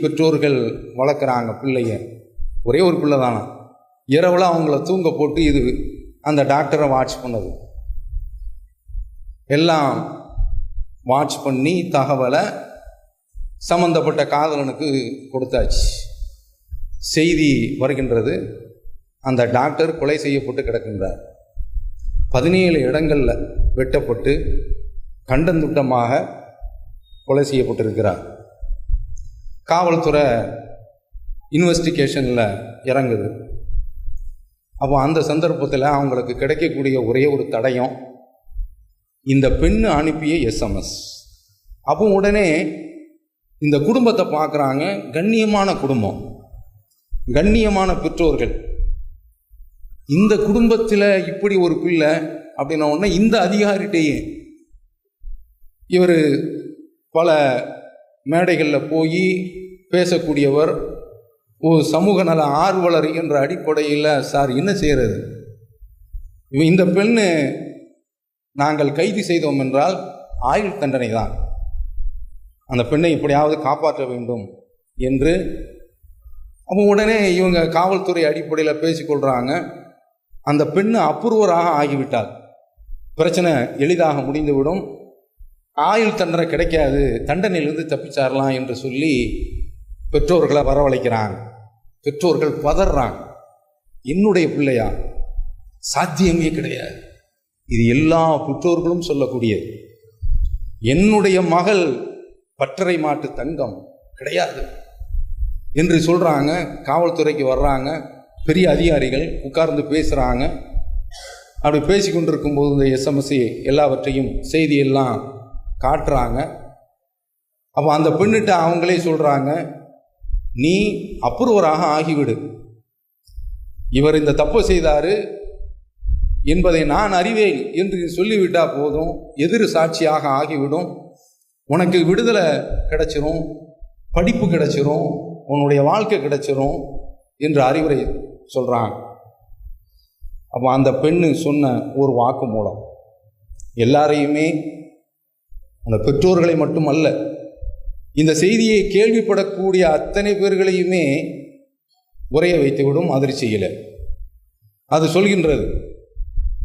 பெற்றோர்கள் வளர்க்குறாங்க பிள்ளைய ஒரே ஒரு பிள்ளை தானா? இரவில் அவங்கள தூங்க போட்டு இது அந்த டாக்டரை வாட்ச் பண்ணது. எல்லாம் வாட்ச் பண்ணி தகவலை சம்பந்தப்பட்ட காதலனுக்கு கொடுத்தாச்சு. செய்தி வருகின்றது. அந்த டாக்டர் கொலை செய்யப்பட்டு கிடக்கின்றார். பதினேழு இடங்களில் வெட்டப்பட்டு கண்டந்துட்டமாக கொலை செய்யப்பட்டிருக்கிறார். காவல்துறை இன்வெஸ்டிகேஷனில் இறங்குது. அப்போ அந்த சந்தர்ப்பத்தில் அவங்களுக்கு கிடைக்கக்கூடிய ஒரே ஒரு தடயம் இந்த பெண் அனுப்பிய எஸ்எம்எஸ் அப்போ உடனே இந்த குடும்பத்தை பார்க்குறாங்க கண்ணியமான குடும்பம். கண்ணியமான பெற்றோர்கள். இந்த குடும்பத்தில் இப்படி ஒரு பிள்ளை அப்படின்ன உடனே இந்த அதிகாரிகிட்டேயே இவர் பல மேடைகளில் போய் பேசக்கூடியவர் ஒரு சமூக நல ஆர்வலர் என்ற அடிப்படையில் சார் என்ன செய்கிறது இந்த பெண்ணு நாங்கள் கைது செய்தோம் என்றால் ஆயுள் தண்டனை தான். அந்த பெண்ணை எப்படியாவது காப்பாற்ற வேண்டும் என்று அப்போ உடனே இவங்க காவல்துறை அடிப்படையில் பேசிக்கொள்கிறாங்க அந்த பெண்ணு அப்ரூவராக ஆகிவிட்டால் பிரச்சனை எளிதாக முடிந்துவிடும். ஆயுள் தண்டனை கிடைக்காது தண்டனையிலிருந்து தப்பிச்சாரலாம் என்று சொல்லி பெற்றோர்களை வரவழைக்கிறாங்க. பெற்றோர்கள் பதறாங்க. என்னுடைய பிள்ளையா? சாத்தியமே கிடையாது. இது எல்லா பெற்றோர்களும் சொல்லக்கூடியது. என்னுடைய மகள் பற்றரை மாட்டு தங்கம் கிடையாது என்று சொல்றாங்க. காவல்துறைக்கு வர்றாங்க. பெரிய அதிகாரிகள் உட்கார்ந்து பேசுறாங்க. அப்படி பேசி கொண்டிருக்கும் போது இந்த எஸ்எம்எஸ்சி எல்லாவற்றையும் செய்தியெல்லாம் காட்டுறாங்க. அப்போ அந்த பெண்ணிட்ட அவங்களே சொல்கிறாங்க நீ அப்ரூவராக ஆகிவிடு. இவர் இந்த தப்பு செய்தார் என்பதை நான் அறிவேன் என்று சொல்லிவிட்டால் போதும் எதிர் சாட்சியாக ஆகிவிடும். உனக்கு விடுதலை கிடைச்சிரும் படிப்பு கிடைச்சிரும் உன்னுடைய வாழ்க்கை கிடைச்சிரும் என்று அறிவுரை சொல்கிறாங்க அப்போ அந்த பெண்ணு சொன்ன ஒரு வாக்கு மூலம் எல்லாரையுமே அந்த பெற்றோர்களை மட்டுமல்ல இந்த செய்தியை கேள்விப்படக்கூடிய அத்தனை பேர்களையுமே உரைய வைத்துவிடும் அதிர்ச்சியில் அது சொல்கின்றது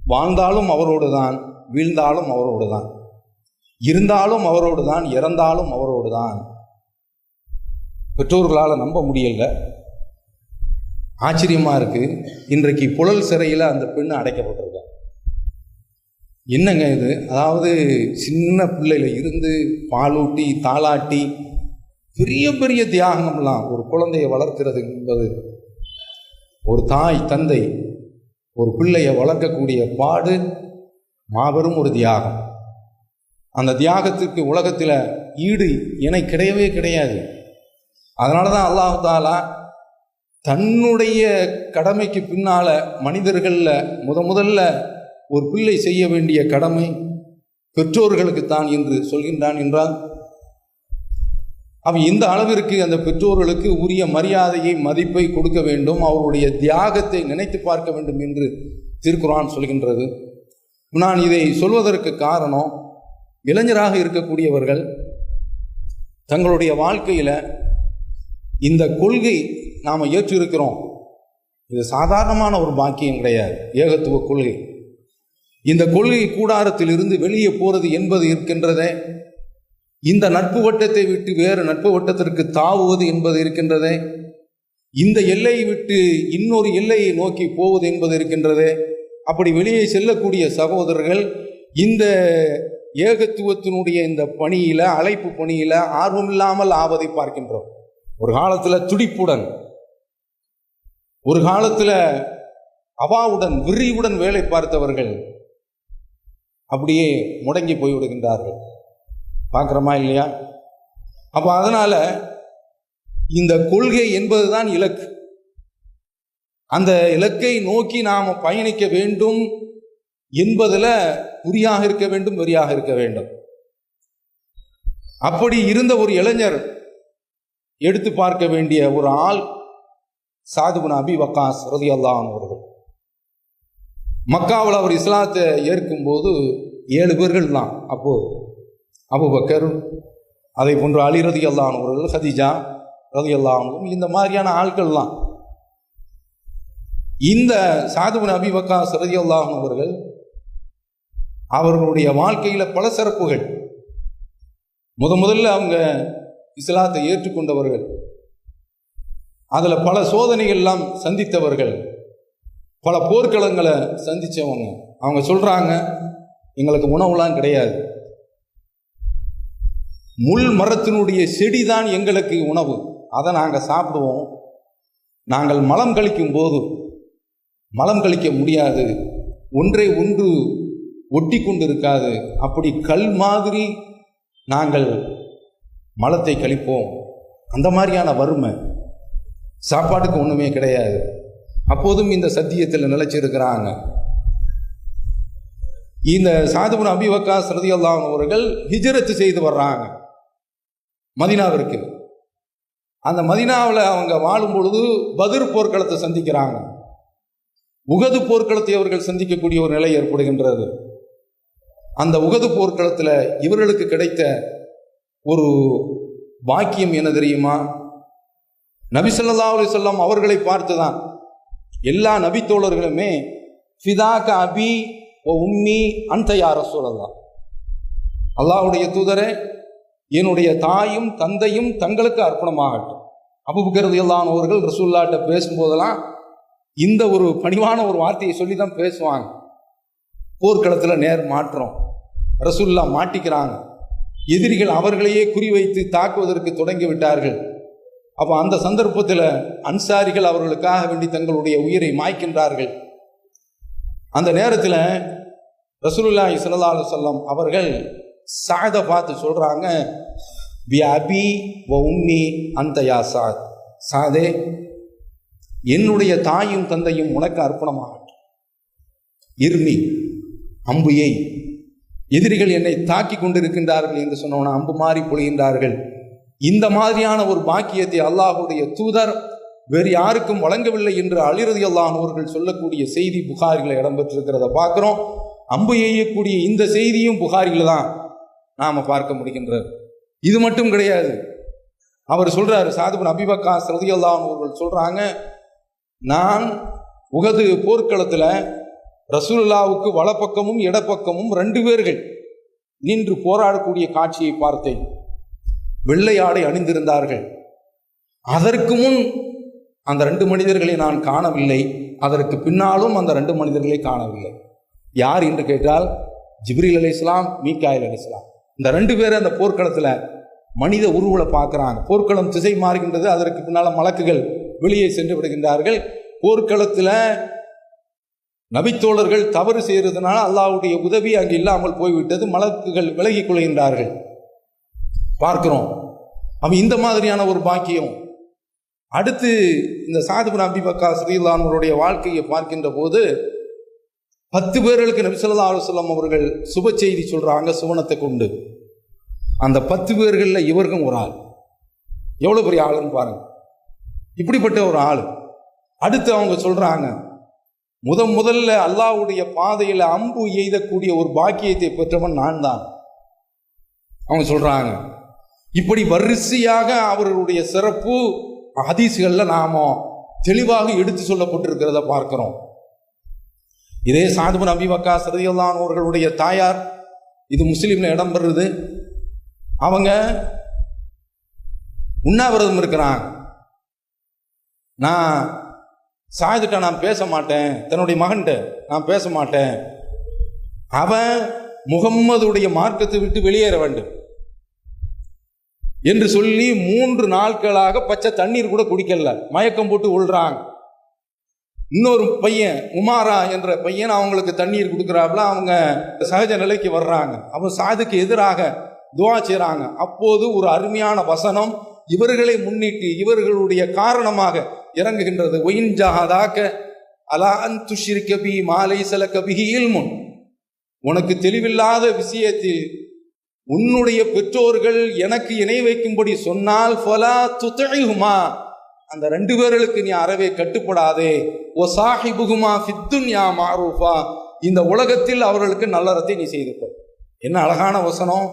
வாழ்ந்தாலும் அவரோடு தான் வீழ்ந்தாலும் அவரோடு தான் இருந்தாலும் அவரோடு தான் இறந்தாலும் அவரோடு தான். பெற்றோர்களால் நம்ப முடியல. ஆச்சரியமாக இருக்குது இன்றைக்கு புழல் சிறையில் அந்த பெண் அடைக்கப்பட்டது என்னங்க இது? அதாவது சின்ன பிள்ளையில இருந்து பாலூட்டி தாளாட்டி பெரிய பெரிய தியாகம்லாம் ஒரு குழந்தையை வளர்க்கிறது என்பது ஒரு தாய் தந்தை ஒரு பிள்ளையை வளர்க்கக்கூடிய பாடு மாபெரும் ஒரு தியாகம். அந்த தியாகத்துக்கு உலகத்தில் ஈடு இணை கிடையவே கிடையாது. அதனால தான் அல்லாஹு தாலா தன்னுடைய கடமைக்கு பின்னால மனிதர்களில் முத முதல்ல ஒரு பிள்ளை செய்ய வேண்டிய கடமை பெற்றோர்களுக்குத்தான் என்று சொல்கின்றான் என்றால் அவன் இந்த அளவிற்கு அந்த பெற்றோர்களுக்கு உரிய மரியாதையை மதிப்பை கொடுக்க வேண்டும் அவருடைய தியாகத்தை நினைத்து பார்க்க வேண்டும் என்று திருக்குறான் சொல்கின்றது. நான் இதை சொல்வதற்கு காரணம் இளைஞராக இருக்கக்கூடியவர்கள் தங்களுடைய வாழ்க்கையில் இந்த கொள்கை நாம் ஏற்றிருக்கிறோம். இது சாதாரணமான ஒரு பாக்கியம் கிடையாது ஏகத்துவ கொள்கை. இந்த கொள்கை கூடாரத்தில் இருந்து வெளியே போறது என்பது இருக்கின்றதே. இந்த நட்பு வட்டத்தை விட்டு வேறு நட்பு வட்டத்திற்கு தாவுவது என்பது இருக்கின்றதே. இந்த எல்லையை விட்டு இன்னொரு எல்லையை நோக்கி போவது என்பது இருக்கின்றதே. அப்படி வெளியே செல்லக்கூடிய சகோதரர்கள் இந்த ஏகத்துவத்தினுடைய இந்த பணியில அழைப்பு பணியில ஆர்வமில்லாமல் ஆவதை பார்க்கின்றோம். ஒரு காலத்துல துடிப்புடன் ஒரு காலத்துல அவாவுடன் விரிவுடன் வேலை பார்த்தவர்கள் அப்படியே முடங்கி போய்விடுகின்றார்கள். பார்க்குறோமா இல்லையா? அப்போ அதனால் இந்த கொள்கை என்பதுதான் இலக்கு. அந்த இலக்கை நோக்கி நாம் பயணிக்க வேண்டும் என்பதில் குறியாக இருக்க வேண்டும் வெறியாக இருக்க வேண்டும். அப்படி இருந்த ஒரு இளைஞர் எடுத்து பார்க்க வேண்டிய ஒரு ஆள் சாதுபுன் அபி வக்காஸ் ரதி அவர்கள். மக்காவில் அவர் இஸ்லாத்தை ஏற்கும்போது ஏழு பேர்கள் தான் அப்போ அபுபக்கர் அதை போன்று அலி ரதி அல்லானவர்கள் ரதி ரதியல்லாஹும் இந்த மாதிரியான ஆட்கள்லாம் இந்த சாதுபன் அபிபக்கா சரதி அல்லானவர்கள் அவர்களுடைய வாழ்க்கையில் பல சிறப்புகள். முத முதல்ல அவங்க இஸ்லாத்தை ஏற்றுக்கொண்டவர்கள். அதில் பல சோதனைகள்லாம் சந்தித்தவர்கள். பல போர்க்களங்களை சந்தித்தவங்க அவங்க சொல்கிறாங்க எங்களுக்கு உணவுலாம் கிடையாது. முள் மரத்தினுடைய செடி தான் எங்களுக்கு உணவு. அதை நாங்கள் சாப்பிடுவோம். நாங்கள் மலம் கழிக்கும் போது மலம் கழிக்க முடியாது. ஒன்றை ஒன்று ஒட்டி கொண்டு இருக்காது அப்படி கல் மாதிரி நாங்கள் மலத்தை கழிப்போம். அந்த மாதிரியான வறுமை சாப்பாட்டுக்கு ஒன்றுமே கிடையாது. அப்போதும் இந்த சத்தியத்தில் நிலைச்சிருக்கிறாங்க. இந்த சாதுபுன் அபிவக்கா சரதி அவர்கள் ஹிஜரத்து செய்து வர்றாங்க. மதினாவிற்கு. அந்த மதினாவில் அவங்க வாழும் பொழுது பதிர் போர்க்களத்தை சந்திக்கிறாங்க. உகது போர்க்களத்தை அவர்கள் சந்திக்கக்கூடிய ஒரு நிலை ஏற்படுகின்றது. அந்த உகது போர்க்களத்தில் இவர்களுக்கு கிடைத்த ஒரு பாக்கியம் என்ன தெரியுமா? நபிசல்லா அலி சொல்லம் அவர்களை பார்த்து தான் எல்லா நபி தோழர்களுமே ஃபிதாக அபி ஓ உம்மி அந்த யார சொல்லலாம் அல்லாஹ்வுடைய தூதரே என்னுடைய தாயும் தந்தையும் தங்களுக்கு அர்ப்பணமாகட்டும். அபுபக்கரது அவர்கள் ரசூல்லாட்ட பேசும்போதெல்லாம் இந்த ஒரு பணிவான ஒரு வார்த்தையை சொல்லி தான் பேசுவாங்க. போர்க்களத்தில் நேர் மாற்றம். ரசூல்லா மாட்டிக்கிறாங்க. எதிரிகள் அவர்களையே குறிவைத்து தாக்குவதற்கு தொடங்கி விட்டார்கள். அப்போ அந்த சந்தர்ப்பத்தில் அன்சாரிகள் அவர்களுக்காக வேண்டி தங்களுடைய உயிரை மாய்க்கின்றார்கள். அந்த நேரத்தில் ரசூலுல்லாஹி ஸல்லல்லாஹு சொல்லம் அவர்கள் சாதை பார்த்து சொல்கிறாங்க பி அபி வ உம்மி அந்த யா சாத். சாதே என்னுடைய தாயும் தந்தையும் உனக்கு அர்ப்பணமாகட்டும். இருமி அம்புயை எதிரிகள் என்னை தாக்கி கொண்டிருக்கின்றார்கள் என்று சொன்னோன்னா அம்பு மாறி பொழிகின்றார்கள். இந்த மாதிரியான ஒரு பாக்கியத்தை அல்லாஹுடைய தூதர் வேறு யாருக்கும் வழங்கவில்லை என்று அழிரதி அல்லாஹர்கள் சொல்லக்கூடிய செய்தி புகாரில் இடம்பெற்றிருக்கிறத பார்க்குறோம். அம்பு எய்யக்கூடிய இந்த செய்தியும் புகாரில் தான் நாம் பார்க்க முடிகின்றது. இது மட்டும் கிடையாது. அவர் சொல்றாரு சாதுபன் அபிபக்கா சரதி அவர்கள் சொல்றாங்க நான் உகது போர்க்களத்தில் ரசூலுல்லாவுக்கு வலப்பக்கமும் இடப்பக்கமும் ரெண்டு பேர்கள் நின்று போராடக்கூடிய காட்சியை பார்த்தேன். வெள்ளை ஆடை அணிந்திருந்தார்கள். அதற்கு முன் அந்த ரெண்டு மனிதர்களை நான் காணவில்லை. அதற்கு பின்னாலும் அந்த ரெண்டு மனிதர்களை காணவில்லை. யார் என்று கேட்டால் ஜிப்ரீல் அலி இஸ்லாம் மீக்காயில் அலி இஸ்லாம் இந்த ரெண்டு பேரும் அந்த போர்க்களத்தில் மனித உருவலை பார்க்குறாங்க போர்க்களம் திசை மாறுகின்றது. அதற்கு பின்னால் மலக்குகள் வெளியே சென்று விடுகின்றார்கள். போர்க்களத்தில் நபித்தோழர்கள் தவறு செய்கிறதுனால அல்லாவுடைய உதவி அங்கு இல்லாமல் போய்விட்டது. மலக்குகள் விலகி கொள்கின்றார்கள் பார்க்கிறோம். அவன் இந்த மாதிரியான ஒரு பாக்கியம். அடுத்து இந்த சாதுபுன் அபிபக்கா ஸ்ரீலானவருடைய வாழ்க்கையை பார்க்கின்ற போது பத்து பேர்களுக்கு நபிசல்லா அலுவலம் அவர்கள் சுப செய்தி சொல்கிறாங்க சுவனத்தை கொண்டு. அந்த பத்து பேர்களில் இவருக்கும் ஒரு ஆள். எவ்வளோ பெரிய ஆளுன்னு பாருங்க. இப்படிப்பட்ட ஒரு ஆள். அடுத்து அவங்க சொல்கிறாங்க முதன் முதல்ல அல்லாவுடைய பாதையில் அம்பு எய்தக்கூடிய ஒரு பாக்கியத்தை பெற்றவன் நான் தான் அவங்க சொல்கிறாங்க இப்படி வரிசையாக அவர்களுடைய சிறப்பு ஹதீஸ்களில் நாம தெளிவாக எடுத்து சொல்லப்பட்டிருக்கிறத பார்க்கிறோம். இதே சாதுபன் வக்கா சரதியல்லான் அவர்களுடைய தாயார் இது முஸ்லீம்ல இடம்பெறுது அவங்க உண்ணாவிரதம் இருக்கிறாங்க. நான் சாயதுட்ட நான் பேச மாட்டேன். தன்னுடைய மகன்கிட்ட நான் பேச மாட்டேன். அவன் முகம்மதுடைய மார்க்கத்தை விட்டு வெளியேற வேண்டும். என்று சொல்லி மூன்று நாட்களாக பச்சை தண்ணீர் கூட குடிக்கல. மயக்கம் போட்டு உள்றாங்க இன்னொரு பையன் உமாரா என்ற பையன் அவங்களுக்கு தண்ணீர் கொடுக்குறாப்புல அவங்க சகஜ நிலைக்கு வர்றாங்க. அவன் சாதுக்கு எதிராக துவா செய்கிறாங்க அப்போது ஒரு அருமையான வசனம் இவர்களை முன்னிட்டு இவர்களுடைய காரணமாக இறங்குகின்றது. ஒயின் ஜஹாதாக்க அலா அன் துஷிர் கபி மாலை சல கபிஹி இல்முன். உனக்கு தெளிவில்லாத விஷயத்தில் உன்னுடைய பெற்றோர்கள் எனக்கு இணை வைக்கும்படி சொன்னால் ஃபலா துத்தையுமா அந்த ரெண்டு பேர்களுக்கு நீ அறவே கட்டுப்படாதே. ஓ சாஹிபுகுமா ஃபித்துன்யா மாரூஃபா. இந்த உலகத்தில் அவர்களுக்கு நல்லறத்தை நீ செய்து என்ன அழகான வசனம்.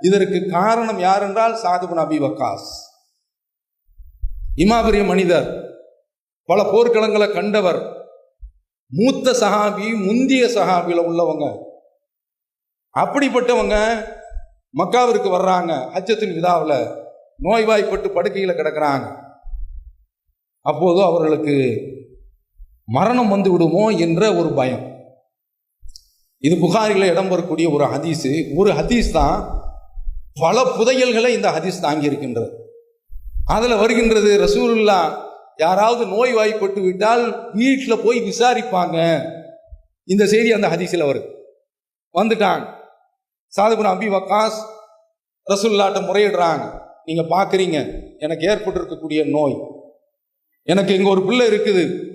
இதற்கு காரணம் யார் என்றால் சாதுபுன் நபி வக்காஸ். இமாபுரிய மனிதர் பல போர்க்களங்களை கண்டவர் மூத்த சஹாபி முந்திய சஹாபியில் உள்ளவங்க. அப்படிப்பட்டவங்க மக்காவிற்கு வர்றாங்க. அச்சத்தின் விதாவில் நோய்வாய்ப்பட்டு படுக்கையில் கிடக்குறாங்க. அப்போது அவர்களுக்கு மரணம் வந்து விடுமோ என்ற ஒரு பயம். இது புகாரில் இடம் ஒரு ஹதீஸு. ஒரு ஹதீஸ் தான் பல புதையல்களை இந்த ஹதீஸ் தாங்கி இருக்கின்றது அதில் வருகின்றது ரசூலுல்லா யாராவது நோய் வாய்ப்பட்டு விட்டால் வீட்டில் போய் விசாரிப்பாங்க. இந்த செய்தி அந்த ஹதீஸில் வருது. வந்துட்டாங்க. சாதுபுன் அபி வக்காஸ் ரசுல்லாட்ட முறையிடுறாங்க. நீங்கள் பார்க்குறீங்க எனக்கு ஏற்பட்டிருக்கக்கூடிய நோய். எனக்கு இங்கே ஒரு பிள்ளை இருக்குது.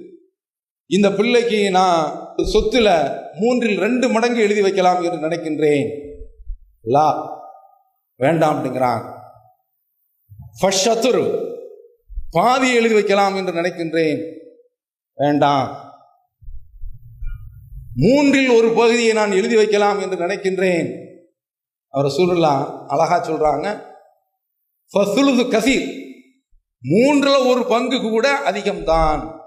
இந்த பிள்ளைக்கு நான் சொத்துல மூன்றில் ரெண்டு மடங்கு எழுதி வைக்கலாம் என்று நினைக்கின்றேன். லா வேண்டாம் அப்படிங்கிறான் ஃபஷத்துரு பாதி எழுதி வைக்கலாம் என்று நினைக்கின்றேன். வேண்டாம். மூன்றில் ஒரு பகுதியை நான் எழுதி வைக்கலாம் என்று நினைக்கின்றேன். அவர் சூழலாம் அழகா சொல்றாங்க ஃபசுலுது கசீர். மூன்றில் ஒரு பங்கு கூட அதிகம்தான்.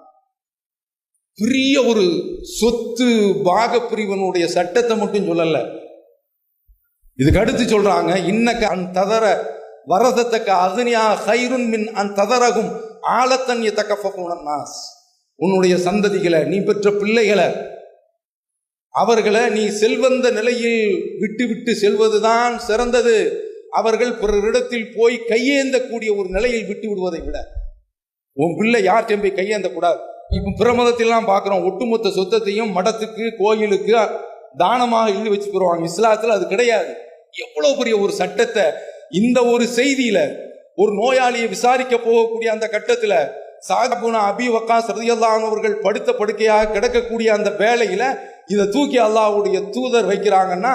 பெரிய ஒரு சொத்து பாகப்பிரிவனுடைய சட்டத்தை மட்டும் சொல்லல. இதுக்கு அடுத்து சொல்றாங்க இன்னக்க அன் ததர வரதத்தக்க அகனியா ஹைருன் மின் அன் ததரகும் ஆழத்தன்ய தக்க நாஸ். உன்னுடைய சந்ததிகளை நீ பெற்ற பிள்ளைகளை அவர்களை நீ செல்வந்த நிலையில் விட்டு விட்டு செல்வதுதான் சிறந்தது. அவர்கள் பிறரிடத்தில் போய் கையேந்தக்கூடிய ஒரு நிலையில் விட்டு விடுவதை விட உன் பிள்ளை யார்கிட்டையும் போய் கையேந்த கூடாது இப்ப பிரமதத்திலாம் பார்க்குறோம் ஒட்டுமொத்த சொத்தத்தையும் மடத்துக்கு கோயிலுக்கு தானமாக எழுதி வச்சு போடுவாங்க இஸ்லாத்தில் அது கிடையாது. எவ்வளோ பெரிய ஒரு சட்டத்தை இந்த ஒரு செய்தியில் ஒரு நோயாளியை விசாரிக்க போகக்கூடிய அந்த கட்டத்தில் சாகபுனா அபி வக்காஸ் ரதியல்லானவர்கள் படுத்த படுக்கையாக கிடக்கக்கூடிய அந்த வேலையில் இதை தூக்கி அல்லாஹ்வுடைய தூதர் வைக்கிறாங்கன்னா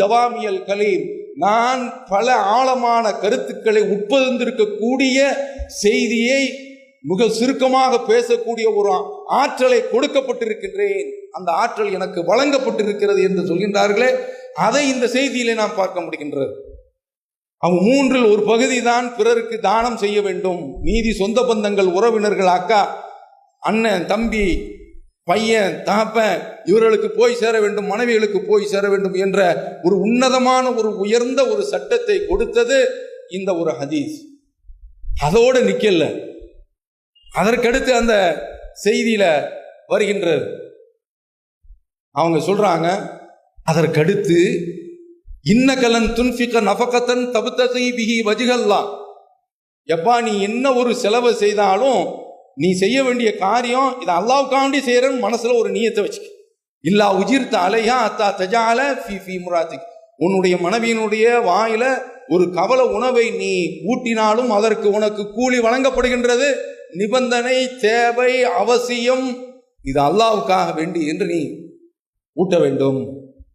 ஜவாமியல் கலீம். நான் பல ஆழமான கருத்துக்களை உட்பதிர்ந்திருக்கக்கூடிய செய்தியை மிக சுருக்கமாக பேசக்கூடிய ஒரு ஆற்றலை கொடுக்கப்பட்டிருக்கின்றேன். அந்த ஆற்றல் எனக்கு வழங்கப்பட்டிருக்கிறது என்று சொல்கின்றார்களே அதை இந்த செய்தியிலே நாம் பார்க்க முடிகின்றது. அவன் மூன்றில் ஒரு பகுதி தான் பிறருக்கு தானம் செய்ய வேண்டும். மீதி சொந்த பந்தங்கள் உறவினர்கள் அக்கா அண்ணன் தம்பி பையன் தாப்பன் இவர்களுக்கு போய் சேர வேண்டும் மனைவிகளுக்கு போய் சேர வேண்டும் என்ற ஒரு உன்னதமான ஒரு உயர்ந்த ஒரு சட்டத்தை கொடுத்தது இந்த ஒரு ஹதீஸ். அதோடு நிக்கல. அதற்கடுத்து அந்த செய்தியில வருகின்றது அவங்க சொல்றாங்க அதற்கடுத்து இன்னகலன் துன்பிக்க நபக்கத்தன் தபுத்தகை பிகி வஜிகல்லாம் எப்பா நீ என்ன ஒரு செலவு செய்தாலும் நீ செய்ய வேண்டிய காரியம் இதை அல்லாவுக்காண்டி செய்யறன்னு மனசுல ஒரு நீயத்தை வச்சுக்க. இல்லா உஜிர்த்த அலையா அத்தா தஜால ஃபி ஃபி முராத்திக். உன்னுடைய மனைவியினுடைய வாயில ஒரு கவல உணவை நீ ஊட்டினாலும் அதற்கு உனக்கு கூலி வழங்கப்படுகின்றது. நிபந்தனை தேவை அவசியம் இது அல்லாவுக்காக வேண்டி என்று நீ ஊட்ட வேண்டும்.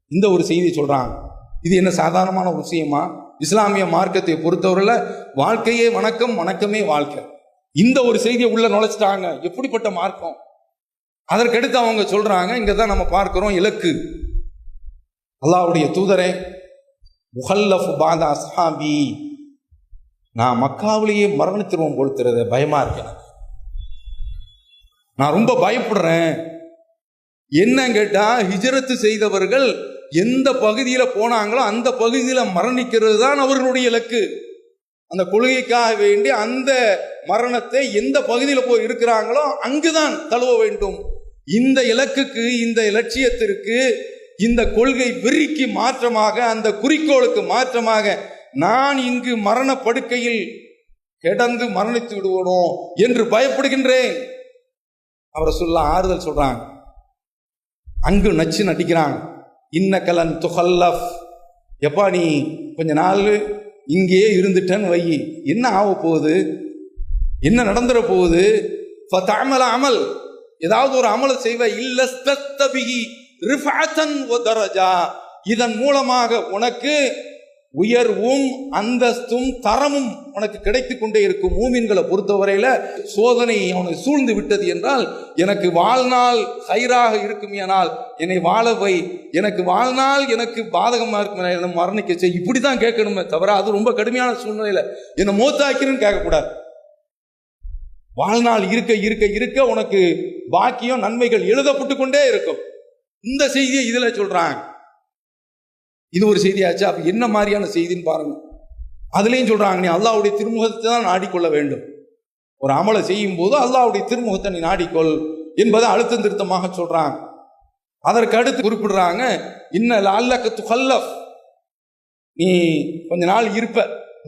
இந்த ஒரு செய்தி சொல்றாங்க. இது என்ன சாதாரணமான ஒரு விஷயமா? இஸ்லாமிய மார்க்கத்தை பொறுத்தவரையில் வாழ்க்கையே வணக்கம் வணக்கமே வாழ்க்கை. இந்த ஒரு செய்தியை உள்ள நுழைச்சிட்டாங்க. எப்படிப்பட்ட மார்க்கம்? அதற்கடுத்து அவங்க சொல்றாங்க இங்க தான் நம்ம பார்க்கிறோம் இலக்கு. அல்லாவுடைய தூதரே முஹல்லஃப் பாதா அஸ்ஹாபி நான் மக்காவிலேயே மரணத்திருவம் கொடுத்துறது பயமா இருக்கேன் நான் ரொம்ப பயப்படுறேன். என்ன கேட்டா ஹிஜரத்து செய்தவர்கள் எந்த பகுதியில போனாங்களோ அந்த பகுதியில மரணிக்கிறது தான் அவர்களுடைய இலக்கு. அந்த கொள்கைக்காக வேண்டி அந்த மரணத்தை எந்த பகுதியில் போய் இருக்கிறாங்களோ அங்குதான் தழுவ வேண்டும். இந்த இலக்குக்கு இந்த இலட்சியத்திற்கு இந்த கொள்கை வெறிக்கு மாற்றமாக அந்த குறிக்கோளுக்கு மாற்றமாக நான் இங்கு மரண படுக்கையில் கிடந்து மரணித்து விடுவனோ என்று பயப்படுகின்றேன். அவரை சொல்ல ஆறுதல் சொல்றாங்க. அங்கு நச்சு நடிக்கிறாங்க. கலன் துஹல்லஃப் எப்பா நீ கொஞ்ச நாள் இங்கேயே இருந்துட்டேன்னு வை. என்ன ஆக போகுது? என்ன நடந்துட போகுது? தாமல அமல். ஏதாவது ஒரு அமலை செய்வ. இல்லை இதன் மூலமாக உனக்கு உயர்வும் அந்தஸ்தும் தரமும் உனக்கு கிடைத்து கொண்டே இருக்கும் மூமின்களை பொறுத்தவரையில சோதனை அவனை சூழ்ந்து விட்டது என்றால் எனக்கு வாழ்நாள் சைராக இருக்கும் ஆனால் என்னை வாழ வை. எனக்கு வாழ்நாள் எனக்கு பாதகமாக இருக்கும் என்னை மரணிக்க செய். இப்படிதான் கேட்கணுமே தவிர அது ரொம்ப கடுமையான சூழ்நிலையில என்னை மூத்தாக்கிறன்னு கேட்கக்கூடாது. வாழ்நாள் இருக்க இருக்க இருக்க உனக்கு பாக்கியம் நன்மைகள் எழுதப்பட்டு கொண்டே இருக்கும். இந்த செய்தியை இதில் சொல்கிறாங்க இது ஒரு செய்தியாச்சு? அப்போ என்ன மாதிரியான செய்தின்னு பாருங்க. அதுலேயும் சொல்கிறாங்க நீ அல்லாவுடைய திருமுகத்தை தான் நாடிக்கொள்ள வேண்டும். ஒரு அமலை செய்யும் போது அல்லாவுடைய திருமுகத்தை நீ நாடிக்கொள் என்பதை அழுத்தம் திருத்தமாக சொல்கிறாங்க அதற்கு அடுத்து குறிப்பிடுறாங்க இன்ன அல்லக்க துஹல்லஃப் நீ கொஞ்ச நாள் இருப்ப.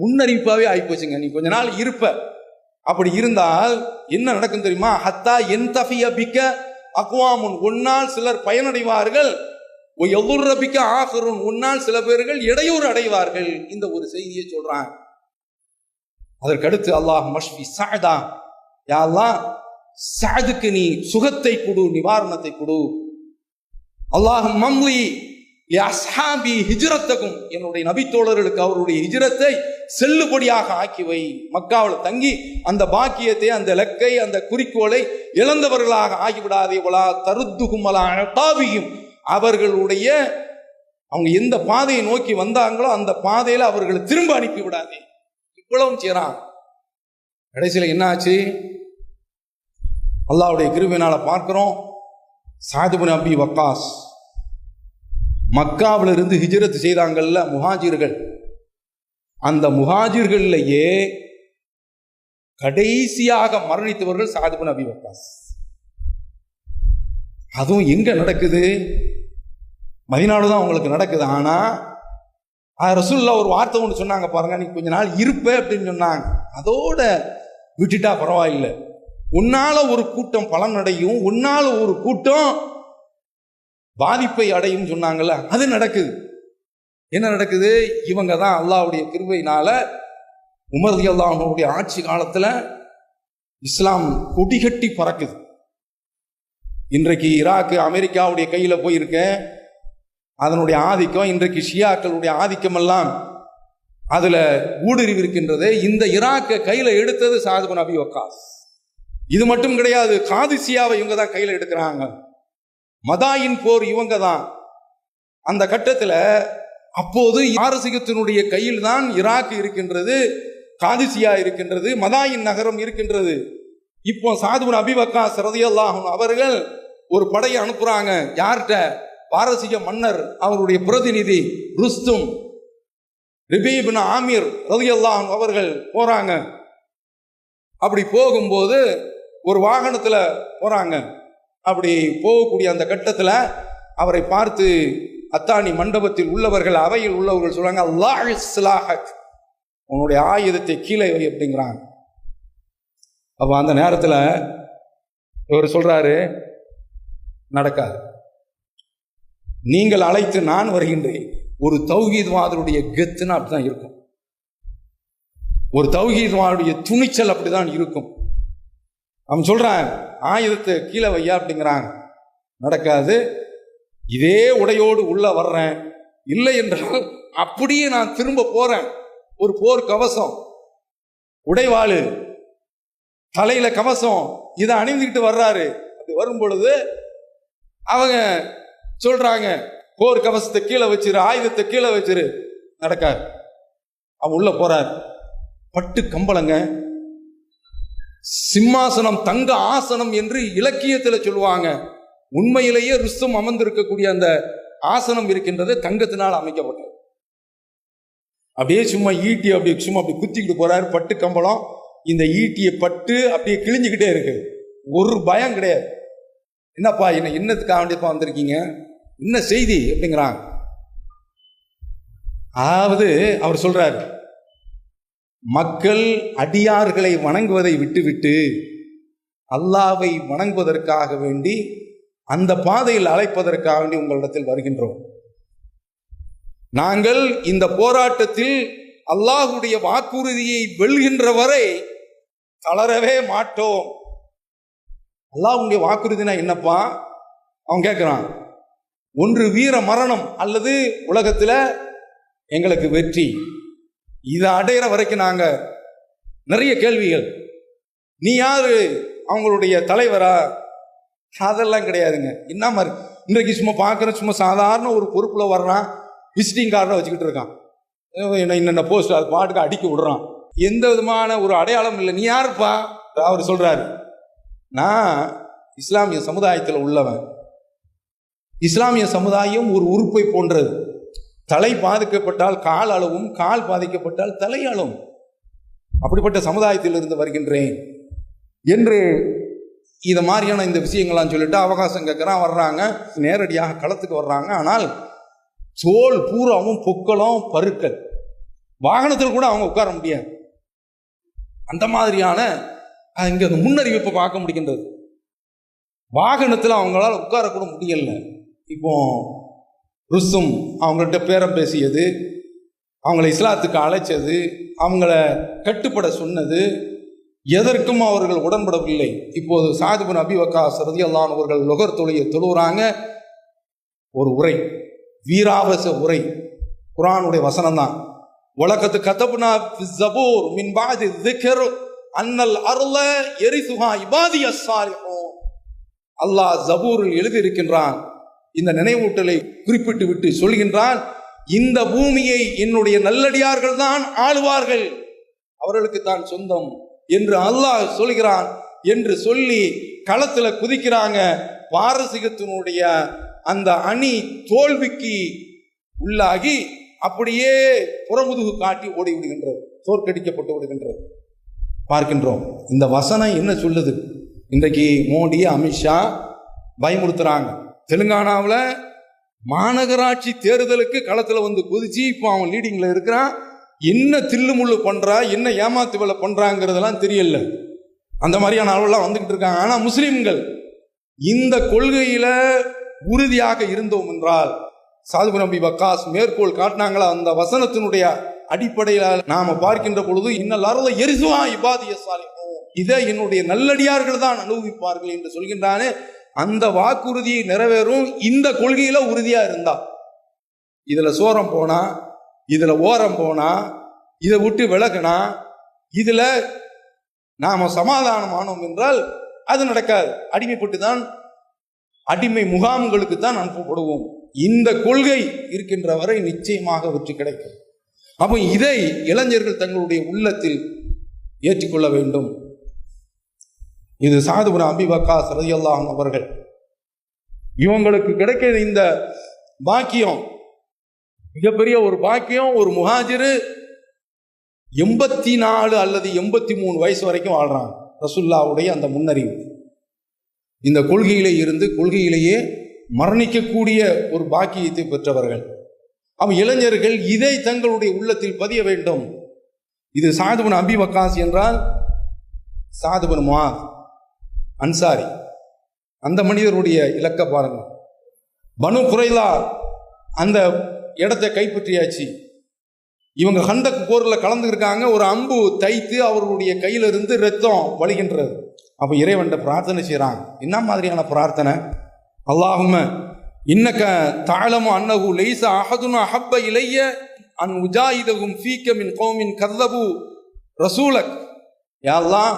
முன்னறிவிப்பாவே ஆகிப்போச்சுங்க நீ கொஞ்ச நாள் இருப்ப. அப்படி இருந்தால் என்ன நடக்கும் தெரியுமா? ஹத்தா என் தஃபிய பிக்க அக்வாமுன். ஒன்னால் சிலர் பயனடைவார்கள். எவ்வளபிக்க ஆகரும் உன்னால் சில பேர்கள் இடையூறு அடைவார்கள். இந்த ஒரு செய்தியை சொல்றான் அதற்கடுத்து அல்லாஹ் மஷ்பி சாதா யா சாதுக்கு நீ சுகத்தை கொடு நிவாரணத்தை கொடு. அல்லாஹ் மம்லி அஸ்ஹாபி ஹிஜ்ரத்தகும். என்னுடைய நபித்தோழர்களுக்கு அவருடைய ஹிஜ்ரத்தை செல்லுபடியாக ஆக்கி வை. மக்காவில் தங்கி அந்த பாக்கியத்தை அந்த லக்கை அந்த குறிக்கோளை இழந்தவர்களாக ஆகிவிடாதே. வலா தருத்துகும் வலா அழகாவியும் அவர்களுடைய அவங்க எந்த பாதையை நோக்கி வந்தாங்களோ அந்த பாதையில் அவர்களை திரும்ப அனுப்பி விடாதே இவ்வளவும் செய்யறான் கடைசியில் என்னாச்சு அல்லாவுடைய கிருபினால பார்க்குறோம் சாதுபன் அபி வக்காஸ் மக்காவில் இருந்து ஹிஜரத் செய்தாங்கல்ல முஹாஜிர்கள். அந்த முஹாஜிர்கள்லேயே கடைசியாக மரணித்தவர்கள் சாதுபன் அபி வக்காஸ். அதுவும் எங்கே நடக்குது? மதினாடு தான் உங்களுக்கு நடக்குது. ஆனா ரசூல்லா ஒரு வார்த்தை ஒன்று சொன்னாங்க பாருங்க. நீ கொஞ்ச நாள் இருப்ப அப்படின்னு சொன்னாங்க. அதோட விட்டுட்டா பரவாயில்லை. உன்னால ஒரு கூட்டம் பலன் அடையும். உன்னால ஒரு கூட்டம் பாதிப்பை அடையும் சொன்னாங்கல்ல அது நடக்குது. என்ன நடக்குது? இவங்க தான் அல்லாவுடைய கிருபையினால உமர்தி அல்லாஹனுடைய ஆட்சி காலத்துல இஸ்லாம் கொடிகட்டி பறக்குது. இன்றைக்கு ஈராக்கு அமெரிக்காவுடைய கையில் போயிருக்கேன் அதனுடைய ஆதிக்கம் இன்றைக்கு ஷியாக்களுடைய ஆதிக்கமெல்லாம் அதில் ஊடுருவி இருக்கின்றது இந்த ஈராக்கை கையில் எடுத்தது சாதுபன் அபி ஒக்காஸ் இது மட்டும் கிடையாது காதிசியாவை இவங்க தான் கையில் எடுக்கிறாங்க. மதாயின் போர் இவங்க தான். அந்த கட்டத்தில் அப்போது யாரசிகத்தினுடைய கையில் தான் ஈராக் இருக்கின்றது காதிசியா இருக்கின்றது மதாயின் நகரம் இருக்கின்றது. இப்போ சாதுபன் அபிவக்கா சரதியல்லாஹும் அவர்கள் ஒரு படையை அனுப்புறாங்க. யார்கிட்ட? பாரசீக மன்னர் அவருடைய பிரதிநிதி ருஸ்தும். ரிபீபின் ஆமீர் ரதியல்லாஹும் அவர்கள் போறாங்க. அப்படி போகும்போது ஒரு வாகனத்துல போறாங்க. அப்படி போகக்கூடிய அந்த கட்டத்தில் அவரை பார்த்து அத்தானி மண்டபத்தில் உள்ளவர்கள் அவையில் உள்ளவர்கள் சொல்றாங்க அல்லாஹ் உன்னுடைய ஆயுதத்தை கீழே வை அப்படிங்கிறாங்க. அப்போ அந்த நேரத்தில் இவர் சொல்றாரு நடக்காது. நீங்கள் அழைத்து நான் வருகின்றேன். ஒரு தௌஹீத்வாதருடைய கெத்துன்னு அப்படிதான் இருக்கும். ஒரு தௌஹீத்வாருடைய துணிச்சல் அப்படிதான் இருக்கும். அவன் சொல்றான் ஆயுதத்தை கீழே வையா அப்படிங்கிறான். நடக்காது. இதே உடையோடு உள்ள வர்றேன். இல்லை என்றால் அப்படியே நான் திரும்ப போறேன். ஒரு போர் கவசம். உடைவாளு. தலையில கவசம். இதை அணிந்துக்கிட்டு வர்றாரு. அப்படி வரும் பொழுது அவங்க சொல்றாங்க போர் கவசத்தை கீழே வச்சிரு ஆயுதத்தை கீழே வச்சிரு. நடக்கார். அவன் உள்ள போறார். பட்டு கம்பளங்க. சிம்மாசனம் தங்க ஆசனம் என்று இலக்கியத்தில் சொல்லுவாங்க. உண்மையிலேயே ருஸ்தம் அமர்ந்திருக்கக்கூடிய அந்த ஆசனம் இருக்கின்றது தங்கத்தினால் அமைக்கப்பட்டது. அப்படியே சும்மா ஈட்டி அப்படி சும்மா அப்படி குத்திக்கிட்டு போறாரு. பட்டு கம்பளம் இந்த ஈட்டியை பட்டு அப்படியே கிழிஞ்சுக்கிட்டே இருக்கு. ஒரு பயம் கிடையாது. என்னப்பா என்ன என்னத்துக்காக வேண்டியப்பா வந்திருக்கீங்க? என்ன செய்தி? அப்படிங்கிறாங்க. அதாவது அவர் சொல்றாரு மக்கள் அடியார்களை வணங்குவதை விட்டுவிட்டு அல்லாவை வணங்குவதற்காக வேண்டி அந்த பாதையில் அழைப்பதற்காக வேண்டி உங்களிடத்தில் வருகின்றோம். நாங்கள் இந்த போராட்டத்தில் அல்லாஹுடைய வாக்குறுதியை வெல்கின்ற வரை தளரவே மாட்டோம். அல்லாஹுடைய வாக்குறுதினா என்னப்பா? அவன் கேட்குறான் ஒன்று வீர மரணம் அல்லது உலகத்தில் எங்களுக்கு வெற்றி. இதை அடையிற வரைக்கும் நாங்கள் நிறைய கேள்விகள். நீ யாரு? அவங்களுடைய தலைவரா? அதெல்லாம் கிடையாதுங்க. என்ன மாதிரி? இன்றைக்கு சும்மா பார்க்குறேன் சும்மா சாதாரண ஒரு பொறுப்பில் வர்றான் விசிட்டிங் கார்டை வச்சுக்கிட்டு இருக்கான். என்ன என்னென்ன போஸ்ட் அது பாட்டுக்கு அடிக்க விடுறான். எந்த விதமான ஒரு அடையாளம் இல்லை. நீ யாருப்பா? அவர் சொல்கிறாரு நான் இஸ்லாமிய சமுதாயத்தில் உள்ளவன். இஸ்லாமிய சமுதாயம் ஒரு உறுப்பை போன்றது. தலை பாதிக்கப்பட்டால் கால் அளவும் கால் பாதிக்கப்பட்டால் தலை அளவும் அப்படிப்பட்ட சமுதாயத்தில் இருந்து வருகின்றேன். என்று இதை மாதிரியான இந்த விஷயங்கள்லாம் சொல்லிட்டு அவகாசம் கேட்குறான் வர்றாங்க. நேரடியாக களத்துக்கு வர்றாங்க. ஆனால் தோல் பூராவும் பொக்களும் பருக்கள். வாகனத்தில் கூட அவங்க உட்கார முடியாது. அந்த மாதிரியான இங்கே அந்த முன்னறிவிப்பை பார்க்க முடிகின்றது. வாகனத்தில் அவங்களால் உட்காரக்கூட முடியல. இப்போ ருசும் அவங்கள்ட்ட பேரம் பேசியது அவங்கள இஸ்லாத்துக்கு அழைச்சது அவங்கள கட்டுப்பட சொன்னது எதற்கும் அவர்கள் உடன்படவில்லை. இப்போது சாதிபன் அபி வக்காஸ் ரதியல்லான் அவர்கள் நுகர் தொழிலை தொழுகிறாங்க ஒரு உரை வீராவச உரை குரானுடைய வசனம் தான் உலகத்து கத்தபுனா ஜபூர் மின் பாதி அன்னல் அருள எரிசுகா இபாதி அல்லாஹ் ஜபூரில் எழுதியிருக்கின்றான். இந்த நினைவூட்டலை குறிப்பிட்டு விட்டு சொல்கின்றான் இந்த பூமியை என்னுடைய நல்லடியார்கள் தான் ஆளுவார்கள். அவர்களுக்கு தான் சொந்தம் என்று அல்லாஹ் சொல்கிறான் என்று சொல்லி களத்துல குதிக்கிறாங்க. பாரசீகத்தினுடைய அந்த அணி தோல்விக்கு உள்ளாகி அப்படியே புறமுதுகு காட்டி ஓடி விடுகின்றது தோற்கடிக்கப்பட்டு விடுகின்றது. பார்க்கின்றோம். இந்த வசனம் என்ன சொல்லுது? இன்றைக்கு மோடி அமித்ஷா பயமுறுத்துறாங்க. தெலுங்கானாவில் மாநகராட்சி தேர்தலுக்கு களத்தில் வந்து குதிச்சு இப்போ அவன் லீடிங்கில் இருக்கிறான். என்ன தில்லுமுள்ளு பண்ணுறா என்ன ஏமாத்து வேலை பண்ணுறாங்கிறதெல்லாம் தெரியல. அந்த மாதிரியான அளவெல்லாம் வந்துக்கிட்டு இருக்காங்க. ஆனால் முஸ்லீம்கள் இந்த கொள்கையில் உறுதியாக இருந்தோம் என்றால் சாதுபு நபி வக்காஸ் மேற்கோள் காட்டினாங்களா அந்த வசனத்தினுடைய அடிப்படையில் நாம பார்க்கின்ற பொழுது இன்னல் எரிசுவான் எரிசுவா இபாதிய இதை என்னுடைய நல்லடியார்கள் தான் அனுபவிப்பார்கள் என்று சொல்கின்றானே. அந்த வாக்குறுதியை நிறைவேறும் இந்த கொள்கையில உறுதியா இருந்தா. இதுல சோரம் போனா இதுல ஓரம் போனா இதை விட்டு விலகினா இதுல நாம சமாதானமானோம் என்றால் அது நடக்காது. அடிமைப்பட்டு தான் அடிமை முகாம்களுக்கு தான் அனுப்பப்படுவோம். இந்த கொள்கை இருக்கின்ற வரை நிச்சயமாக வெற்றி கிடைக்கும். அப்போ இதை இளைஞர்கள் தங்களுடைய உள்ளத்தில் ஏற்றிக்கொள்ள வேண்டும். இது சாதுபுர அம்பிபக்கா சரதியல்லாம் அவர்கள். இவங்களுக்கு கிடைக்கிற இந்த பாக்கியம் மிகப்பெரிய ஒரு பாக்கியம் ஒரு முஹாஜிரு எண்பத்தி நாலு அல்லது எண்பத்தி மூணு வயசு வரைக்கும் வாழ்றான் ரசுல்லாவுடைய அந்த முன்னறிவு. இந்த கொள்கையிலே இருந்து கொள்கையிலேயே மரணிக்கக்கூடிய ஒரு பாக்கியத்தை பெற்றவர்கள். அவன் இளைஞர்கள் இதை தங்களுடைய உள்ளத்தில் பதிய வேண்டும். இது சாதுபன் அபி வக்காஸ் என்றால் சாதுபன் முஆத் அன்சாரி. அந்த மனிதருடைய இலக்க பாருங்க பனு குறைலா அந்த இடத்தை கைப்பற்றியாச்சு. இவங்க ஹந்தக் போரில் கலந்துருக்காங்க ஒரு அம்பு தைத்து அவர்களுடைய கையிலிருந்து ரத்தம் வழிகின்றது. அப்போ இறைவன்ட்ட பிரார்த்தனை செய்கிறாங்க என்ன மாதிரியான பிரார்த்தனை? அல்லாஹுமே இன்னக்க தாளமு அன்னகு லைச அஹதுன அஹப்ப இலைய அன் உஜாயிதகும் ஃபீக்க மின் கௌமின் கர்தபு ரசூலக் யாரெல்லாம்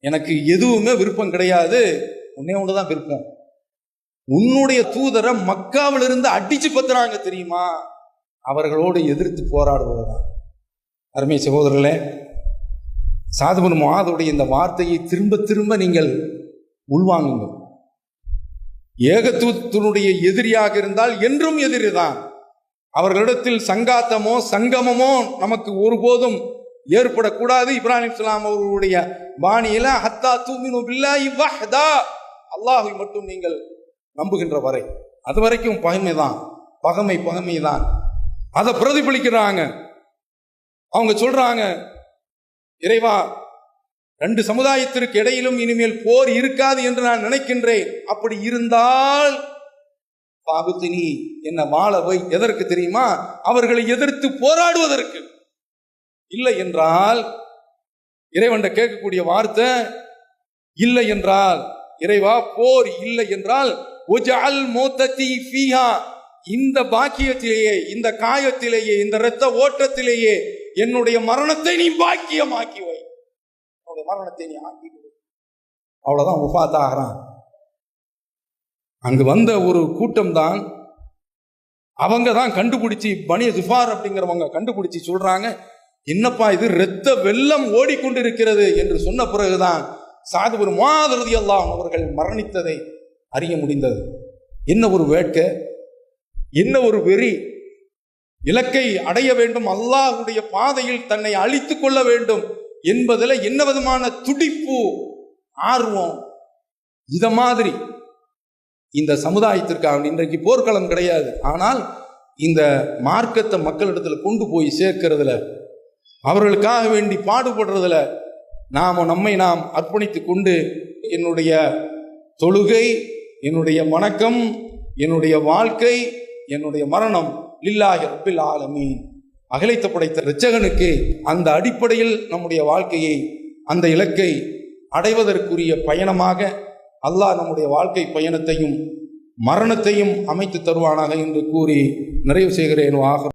எனக்கு எதுவுமே விருப்பம் கிடையாது. உன்னே ஒன்று தான் விருப்பம். உன்னுடைய தூதரை மக்காவிலிருந்து அடிச்சு பத்துறாங்க தெரியுமா? அவர்களோடு எதிர்த்து போராடுவதுதான் அருமை சகோதரர்களே சாதுபன் மாதுடைய இந்த வார்த்தையை திரும்ப திரும்ப நீங்கள் உள்வாங்குங்கள். ஏகத்துவத்தினுடைய எதிரியாக இருந்தால் என்றும் எதிரிதான். அவர்களிடத்தில் சங்காத்தமோ சங்கமமோ நமக்கு ஒருபோதும் ஏற்படக்கூடாது. இப்ராஹிம் இஸ்லாம் அவர்களுடைய பாணியில ஹத்தா தூமினு பில்லாஹி வஹ்தா. அல்லாஹை மட்டும் நீங்கள் நம்புகின்ற வரை. அது வரைக்கும் பகைமைதான். பகமை தான் அதை பிரதிபலிக்கிறாங்க. அவங்க சொல்றாங்க இறைவா ரெண்டு சமுதாயத்திற்கு இடையிலும் இனிமேல் போர் இருக்காது என்று நான் நினைக்கின்றேன். அப்படி இருந்தால் பாகுத்தினி என்ன வாழ வை. எதற்கு தெரியுமா? அவர்களை எதிர்த்து போராடுவதற்கு. இல்லை என்றால் இறைவன்ட கேட்கக்கூடிய வார்த்தை இல்லை என்றால் இறைவா போர் இல்லை என்றால் உஜஅல் மௌத்ததி ஃபீஹா. இந்த பாக்கியத்திலேயே இந்த காயத்திலேயே இந்த இரத்த ஓட்டத்திலேயே என்னுடைய மரணத்தை நீ பாக்கியமாக்கி வை. மரணத்தை நீ ஆக்கி கொடு உஃபாத் ஆகிறான் அங்கு வந்த ஒரு கூட்டம் தான் அவங்க தான் கண்டுபிடிச்சி பனி ஜுஃபார் அப்படிங்கிறவங்க கண்டுபிடிச்சி சொல்றாங்க என்னப்பா இது இரத்த வெள்ளம் ஓடிக்கொண்டிருக்கிறது என்று சொன்ன பிறகுதான் சாதுபுர் மாதருதி எல்லாம் அவர்கள் மரணித்ததை அறிய முடிந்தது. என்ன ஒரு வேட்கை என்ன ஒரு வெறி இலக்கை அடைய வேண்டும் அல்லாஹுடைய பாதையில் தன்னை அழித்து கொள்ள வேண்டும் என்பதில் என்ன விதமான துடிப்பு ஆர்வம்? இத மாதிரி. இந்த சமுதாயத்திற்காக இன்றைக்கு போர்க்களம் கிடையாது. ஆனால் இந்த மார்க்கத்தை மக்களிடத்தில் கொண்டு போய் சேர்க்கிறதுல அவர்களுக்காக வேண்டி பாடுபடுறதுல நாம் நம்மை நாம் அர்ப்பணித்து கொண்டு என்னுடைய தொழுகை என்னுடைய வணக்கம் என்னுடைய வாழ்க்கை என்னுடைய மரணம் லில்லாஹி ரப்பில் ஆலமீன். அகலைத்து படைத்த இரட்சகனுக்கு அந்த அடிப்படையில் நம்முடைய வாழ்க்கையை அந்த இலக்கை அடைவதற்குரிய பயணமாக அல்லாஹ் நம்முடைய வாழ்க்கை பயணத்தையும் மரணத்தையும் அமைத்து தருவானாக என்று கூறி நிறைவு செய்கிறேன். ஆக